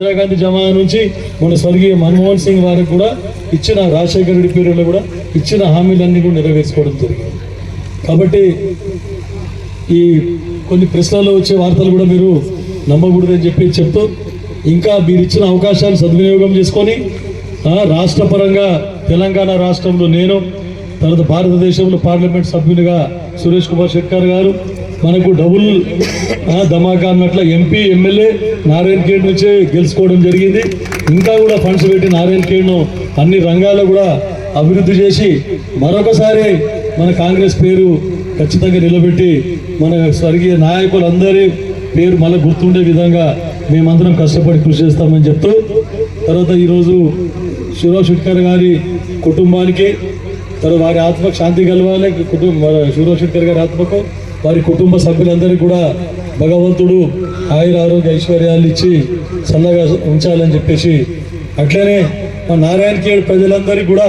ఇందిరాగాంధీ జమానా నుంచి మన స్వర్గీయ మన్మోహన్ సింగ్ వారికి కూడా ఇచ్చిన రాజశేఖర రెడ్డి పీరియడ్లో కూడా ఇచ్చిన హామీలన్నీ కూడా నెరవేర్చుకోవడం జరిగింది. కాబట్టి ఈ కొన్ని ప్రశ్నల్లో వచ్చే వార్తలు కూడా మీరు నమ్మకూడదని చెప్పి చెప్తూ ఇంకా మీరు ఇచ్చిన అవకాశాలు సద్వినియోగం చేసుకొని రాష్ట్ర పరంగా తెలంగాణ రాష్ట్రంలో నేను తర్వాత భారతదేశంలో పార్లమెంట్ సభ్యునిగా సురేష్ కుమార్ షెట్కర్ గారు మనకు డబుల్ ధమాకా అన్నట్ల ఎంపీ ఎమ్మెల్యే నారాయణ ఖేడ్ నుంచే గెలుచుకోవడం జరిగింది. ఇంకా కూడా ఫండ్స్ పెట్టి నారాయణ ఖేడ్ను అన్ని రంగాల్లో కూడా అభివృద్ధి చేసి మరొకసారి మన కాంగ్రెస్ పేరు ఖచ్చితంగా నిలబెట్టి మన స్వర్గీయ నాయకులందరి పేరు మళ్ళీ గుర్తుండే విధంగా మేమందరం కష్టపడి కృషి చేస్తామని చెప్తూ తర్వాత ఈరోజు శివరావు షెట్కర్ గారి కుటుంబానికి తర్వాత వారి ఆత్మకు శాంతి కలవాలి కుటుంబ శివరావు షెట్కర్ గారి ఆత్మకు వారి కుటుంబ సభ్యులందరికీ కూడా భగవంతుడు ఆయుర ఆరోగ్య ఐశ్వర్యాలు ఇచ్చి సన్నగా ఉంచాలని చెప్పేసి అట్లనే మా నారాయణ కేడు ప్రజలందరికీ కూడా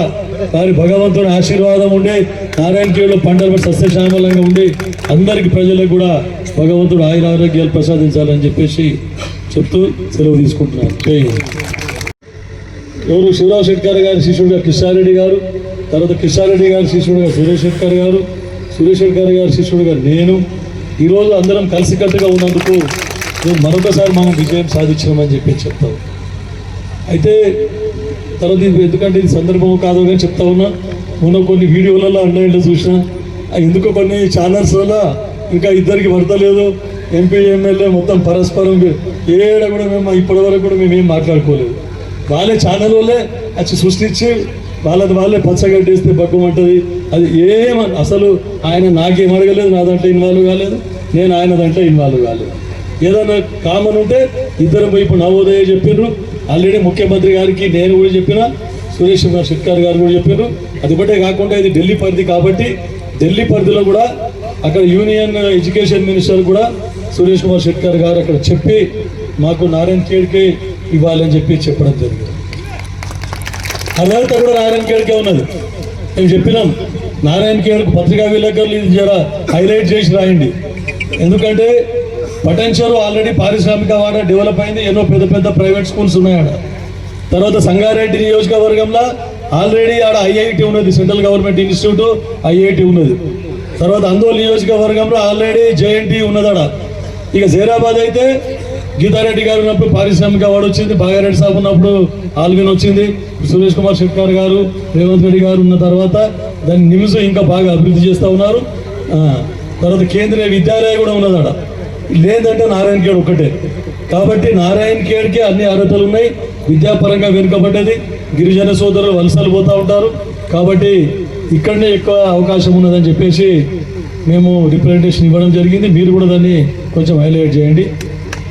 వారి భగవంతుని ఆశీర్వాదం ఉండి నారాయణ కేడులో పంటలు సస్యశ్యామలంగా ఉండి అందరికి ప్రజలకు కూడా భగవంతుడు ఆయుర ఆరోగ్యాలు ప్రసాదించాలని చెప్పేసి చెప్తూ సెలవు తీసుకుంటున్నాను. జై ఎవరు శివరావు శెట్కర్ గారి శిష్యుడిగా కిషారెడ్డి గారు తర్వాత కిషారెడ్డి గారి శిష్యుడిగా సురేష్ శెట్కర్ గారు సురేష్ గారి శిష్యుడిగా నేను ఈరోజు అందరం కలిసికట్టుగా ఉన్నందుకు మేము మరొకసారి మనం విజయం సాధించామని చెప్పి చెప్తాం అయితే తర్వాత ఇది ఎందుకంటే ఇది సందర్భం కాదు కానీ చెప్తా ఉన్నా. మొన్న కొన్ని వీడియోలలో ఆన్లైన్లో చూసిన ఎందుకో కొన్ని ఛానల్స్ వల్ల ఇంకా ఇద్దరికి పడతలేదు ఎంపీ ఎమ్మెల్యే మొత్తం పరస్పరం ఏడ కూడా మేము ఇప్పటి వరకు కూడా మేము ఏం మాట్లాడుకోలేదు. వాళ్ళే ఛానల్ వాళ్ళే వచ్చి సృష్టించి వాళ్ళది వాళ్ళే పచ్చగడ్డేస్తే బగ్గమంటది అది ఏమ అసలు ఆయన నాకేం అడగలేదు నాదంటే ఇన్వాల్వ్ కాలేదు నేను ఆయనదంటే ఇన్వాల్వ్ కాలేదు. ఏదైనా కామన్ ఉంటే ఇద్దరు వైపు ఇప్పుడు నవోదయ చెప్పిండ్రు ఆల్రెడీ ముఖ్యమంత్రి గారికి నేను కూడా చెప్పిన సురేష్ కుమార్ షెట్కర్ గారు కూడా చెప్పారు అది ఒకటే కాకుండా ఇది ఢిల్లీ పరిధి కాబట్టి ఢిల్లీ పరిధిలో కూడా అక్కడ యూనియన్ ఎడ్యుకేషన్ మినిస్టర్ కూడా సురేష్ కుమార్ షెట్కర్ గారు అక్కడ చెప్పి మాకు నారాయణ ఖేడ్కి ఇవ్వాలని చెప్పి చెప్పడం జరిగింది. అర్హత కూడా నారాయణ ఖేడ్కే ఉన్నది. మేము చెప్పినాం నారాయణ ఖేడ్కు పత్రికా విలేకరులు ఇది జర హైలైట్ చేసి రాయండి. ఎందుకంటే పటెన్షియల్ ఆల్రెడీ పారిశ్రామిక వాడ డెవలప్ అయింది ఎన్నో పెద్ద పెద్ద ప్రైవేట్ స్కూల్స్ ఉన్నాయి ఆడ తర్వాత సంగారెడ్డి నియోజకవర్గంలో ఆల్రెడీ ఆడ ఐఐటి ఉన్నది సెంట్రల్ గవర్నమెంట్ ఇన్స్టిట్యూట్ ఐఐటి ఉన్నది. తర్వాత అందోల్ నియోజకవర్గంలో ఆల్రెడీ జేఎన్టీ ఉన్నదాడ ఇక జైరాబాద్ అయితే గీతారెడ్డి గారు ఉన్నప్పుడు పారిశ్రామిక వాడు వచ్చింది భాగారెడ్డి సాబ్ ఉన్నప్పుడు ఆల్విన్ వచ్చింది సురేష్ కుమార్ షెట్కర్ గారు రేవంత్ రెడ్డి గారు ఉన్న తర్వాత దాని నిమిషం ఇంకా బాగా అభివృద్ధి చేస్తూ ఉన్నారు. తర్వాత కేంద్రీయ విద్యాలయం కూడా ఉన్నది లేదంటే నారాయణ ఖేడ్ ఒక్కటే. కాబట్టి నారాయణ ఖేడ్కి అన్ని అర్హతలు ఉన్నాయి విద్యాపరంగా వెనుకబడ్డది గిరిజన సోదరులు వలసలు పోతూ ఉంటారు. కాబట్టి ఇక్కడనే ఎక్కువ అవకాశం ఉన్నదని చెప్పేసి మేము రిప్రజెంటేషన్ ఇవ్వడం జరిగింది. మీరు కూడా దాన్ని కొంచెం హైలైట్ చేయండి.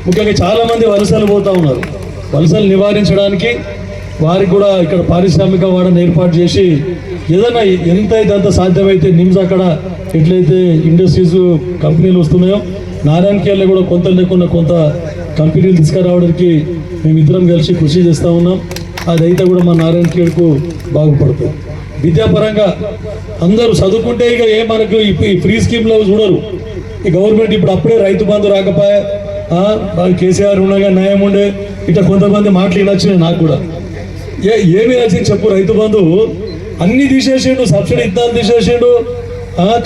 ముఖ్యంగా చాలామంది వలసలు పోతూ ఉన్నారు. వలసలు నివారించడానికి వారికి కూడా ఇక్కడ పారిశ్రామిక వాడని ఏర్పాటు చేసి ఏదైనా ఎంత అయితే అంత సాధ్యమైతే నిమ్స్ అక్కడ ఎట్లయితే ఇండస్ట్రీస్ కంపెనీలు వస్తున్నాయో నారాయణకేళ్ళ కూడా కొంత లేకుండా కొంత కంపెనీలు తీసుకురావడానికి మేమిద్దరం కలిసి కృషి చేస్తూ ఉన్నాం. అది అయితే కూడా మా నారాయణఖేడ్కు బాగుపడుతుంది. విద్యాపరంగా అందరూ చదువుకుంటే ఇక ఏ మనకు ఈ ఈ ఫ్రీ స్కీమ్లో చూడరు. ఈ గవర్నమెంట్ ఇప్పుడు అప్పుడే రైతు బంధు రాకపోయా కేసీఆర్ ఉండగా న్యాయం ఉండే. ఇట్లా కొంతమంది మాటలు నచ్చినాయి నాకు కూడా. ఏ ఏమి నచ్చింది చెప్పు రైతు బంధు? అన్ని తీసేసిండు సబ్సిడీ ఇద్దాలు తీసేసిండు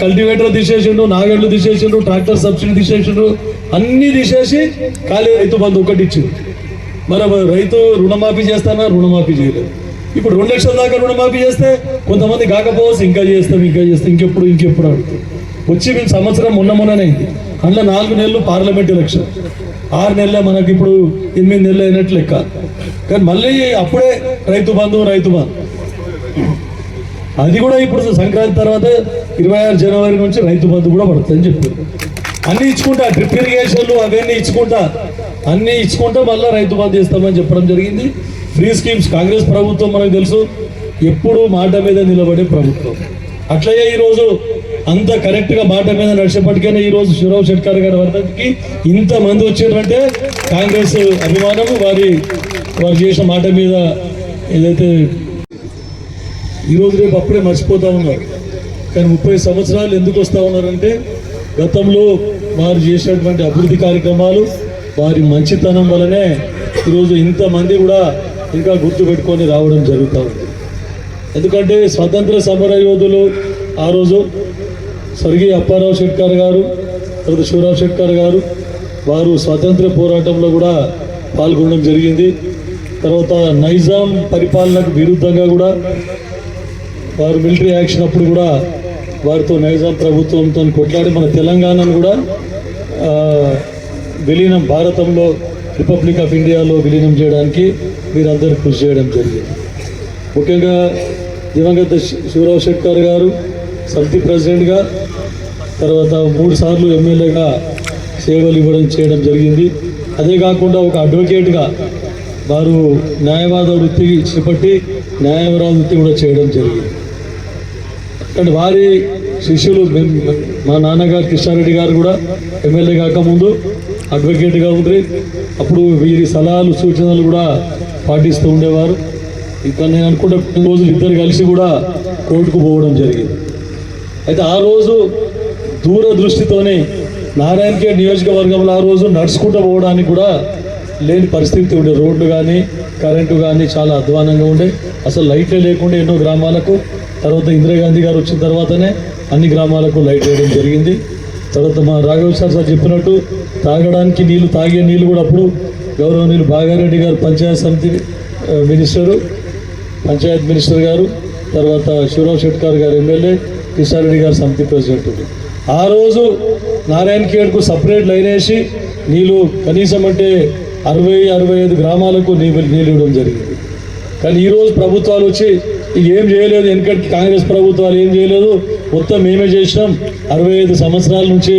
కల్టివేటర్ తీసేసిండు నాగళ్ళు తీసేసిండు ట్రాక్టర్ సబ్సిడీ తీసేసిండు అన్ని తీసేసి ఖాళీ రైతు బంధు ఒకటి ఇచ్చిండు. మరి మరి రైతు రుణమాఫీ చేస్తానా? రుణమాఫీ చేయలేదు. ఇప్పుడు రెండు లక్షల దాకా రుణమాఫీ చేస్తే కొంతమంది కాకపోవచ్చు ఇంకా చేస్తాం ఇంకా చేస్తాం ఇంకెప్పుడు ఇంకెప్పుడు అడుగుతాం వచ్చి మేము సంవత్సరం మొన్న మొన్ననే అయింది. అందులో నాలుగు నెలలు పార్లమెంట్ ఎలక్షన్. ఆరు నెలలే మనకి ఇప్పుడు ఎనిమిది నెలలు అయినట్లు లెక్క. కానీ మళ్ళీ అప్పుడే రైతు బంధు రైతు బంధు. అది కూడా ఇప్పుడు సంక్రాంతి తర్వాత ఇరవై ఆరు జనవరి నుంచి రైతు బంధు కూడా పడుతుందని చెప్పారు. అన్ని ఇచ్చుకుంటా డ్రిప్ ఇరిగేషన్లు అవన్నీ ఇచ్చుకుంటా. అన్ని ఇచ్చుకుంటా మళ్ళీ రైతు బంధు చేస్తామని చెప్పడం జరిగింది. ఫ్రీ స్కీమ్స్ కాంగ్రెస్ ప్రభుత్వం మనకు తెలుసు. ఎప్పుడు మాట మీద నిలబడే ప్రభుత్వం. అట్లయ్యే ఈరోజు అంత కరెక్ట్గా మాట మీద నడిచేపటికైనా రోజు శివరావు షెట్కర్ గారి వర్ధంతికి ఇంతమంది వచ్చారంటే కాంగ్రెస్ అభిమానము వారి వారు చేసిన మాట మీద ఏదైతే ఈరోజు రేపు అప్పుడే మర్చిపోతా ఉన్నారు. కానీ ముప్పై సంవత్సరాలు ఎందుకు వస్తూ ఉన్నారంటే గతంలో వారు చేసినటువంటి అభివృద్ధి కార్యక్రమాలు వారి మంచితనం వలనే ఈరోజు ఇంతమంది కూడా ఇంకా గుర్తుపెట్టుకొని రావడం జరుగుతూ ఉంది. ఎందుకంటే స్వతంత్ర సమర యోధులు ఆ రోజు స్వర్గీయ అప్పారావు షెట్కర్ గారు తర్వాత శివరావు షెట్కర్ గారు వారు స్వాతంత్ర పోరాటంలో కూడా పాల్గొనడం జరిగింది. తర్వాత నైజాం పరిపాలనకు విరుద్ధంగా కూడా వారు మిలిటరీ యాక్షన్ అప్పుడు కూడా వారితో నైజాం ప్రభుత్వంతో కొట్లాడి మన తెలంగాణను కూడా విలీనం భారతంలో రిపబ్లిక్ ఆఫ్ ఇండియాలో విలీనం చేయడానికి మీరందరూ కృషి చేయడం జరిగింది. ముఖ్యంగా దివంగత శివరావు షెట్కర్ గారు సమితి ప్రెసిడెంట్గా తర్వాత మూడు సార్లు ఎమ్మెల్యేగా సేవలు ఇవ్వడం చేయడం జరిగింది. అదే కాకుండా ఒక అడ్వకేట్గా వారు న్యాయవాద వృత్తి చేపట్టి న్యాయవాద వృత్తి కూడా చేయడం జరిగింది. అండ్ వారి శిష్యులు మా నాన్నగారు కృష్ణారెడ్డి గారు కూడా ఎమ్మెల్యే కాకముందు అడ్వకేట్గా ఉండి అప్పుడు వీరి సలహాలు సూచనలు కూడా పాటిస్తూ ఉండేవారు. ఇంకా నేను అనుకుంటే కొన్ని రోజులు ఇద్దరు కలిసి కూడా కోర్టుకు పోవడం జరిగింది. అయితే ఆ రోజు దూరదృష్టితోనే నారాయణఖేడ్ నియోజకవర్గంలో ఆ రోజు నడుచుకుంటూ పోవడానికి కూడా లేని పరిస్థితి ఉండే. రోడ్లు కానీ కరెంటు కానీ చాలా అధ్వానంగా ఉండే. అసలు లైట్లే లేకుండా ఎన్నో గ్రామాలకు తర్వాత ఇందిరాగాంధీ గారు వచ్చిన తర్వాతనే అన్ని గ్రామాలకు లైట్ వేయడం జరిగింది. తర్వాత మా రాఘవ సార్ సార్ చెప్పినట్టు తాగడానికి నీళ్ళు తాగే నీళ్ళు కూడా అప్పుడు గౌరవనీయులు బాగారెడ్డి గారు పంచాయత్ సమితి మినిస్టరు పంచాయత్ మినిస్టర్ గారు తర్వాత శివరావు షెట్కర్ గారు ఎమ్మెల్యే కిషారెడ్డి గారు సమితి ప్రెసిడెంట్ ఆ రోజు నారాయణ ఖేడ్కు సపరేట్ లైన్ వేసి నీళ్ళు కనీసం అంటే అరవై అరవై ఐదు గ్రామాలకు నీళ్ళు నీళ్ళు ఇవ్వడం జరిగింది. కానీ ఈరోజు ప్రభుత్వాలు వచ్చి ఇక ఏం చేయలేదు. ఎందుకంటే కాంగ్రెస్ ప్రభుత్వాలు ఏం చేయలేదు. మొత్తం మేమే చేసినాం. అరవై ఐదు సంవత్సరాల నుంచి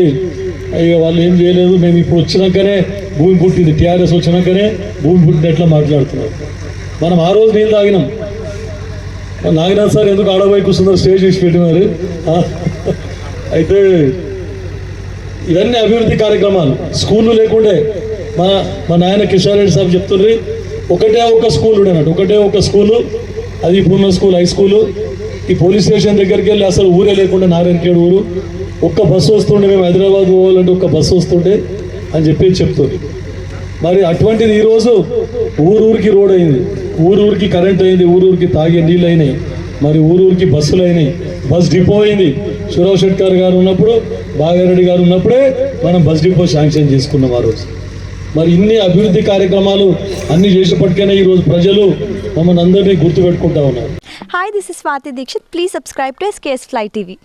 ఇక వాళ్ళు ఏం చేయలేదు. మేము ఇప్పుడు వచ్చినాకనే భూమి పుట్టింది. టీఆర్ఎస్ వచ్చినాకనే భూమి పుట్టినట్లు మాట్లాడుతున్నారు. మనం ఆ రోజు నీళ్ళు తాగినాం. నాగనాథ్ సార్ ఎందుకు ఆడబోయి కూర్చున్నారు స్టేజ్ వేసి పెట్టినారు? అయితే ఇవన్నీ అభివృద్ధి కార్యక్రమాలు. స్కూళ్ళు లేకుండే. మా మా నాయన కిషోర్ రెడ్డి సార్ చెప్తుండ్రి ఒకటే ఒక స్కూల్ ఉండేనట్టు ఒకటే ఒక స్కూలు అది పూర్ణ స్కూల్ హై స్కూలు. ఈ పోలీస్ స్టేషన్ దగ్గరికి వెళ్ళి అసలు ఊరే లేకుండా నారాయణఖేడ్ ఊరు. ఒక్క బస్సు వస్తుండే మేము హైదరాబాద్ పోవాలంటే ఒక్క బస్సు వస్తుండే అని చెప్పి చెప్తుంది మరి అటువంటిది ఈరోజు ఊరూరికి రోడ్ అయింది. ఊరూరికి కరెంట్ అయింది ఊరూరికి తాగే నీళ్ళు అయినాయి మరి ఊరూరికి బస్సులు అయినాయి బస్ డిపో అయింది. సురావ్ షెట్కర్ గారు ఉన్నప్పుడు బాగారెడ్డి గారు ఉన్నప్పుడే మనం బస్ డిపో శాంక్షన్ చేసుకున్నాం ఆ రోజు. మరి ఇన్ని అభివృద్ధి కార్యక్రమాలు అన్ని చేసేపటికైనా ఈరోజు ప్రజలు మమ్మల్ని అందరినీ గుర్తుపెట్టుకుంటా ఉన్నారు. Hi this is Swathi Dixit please subscribe to SKS fly TV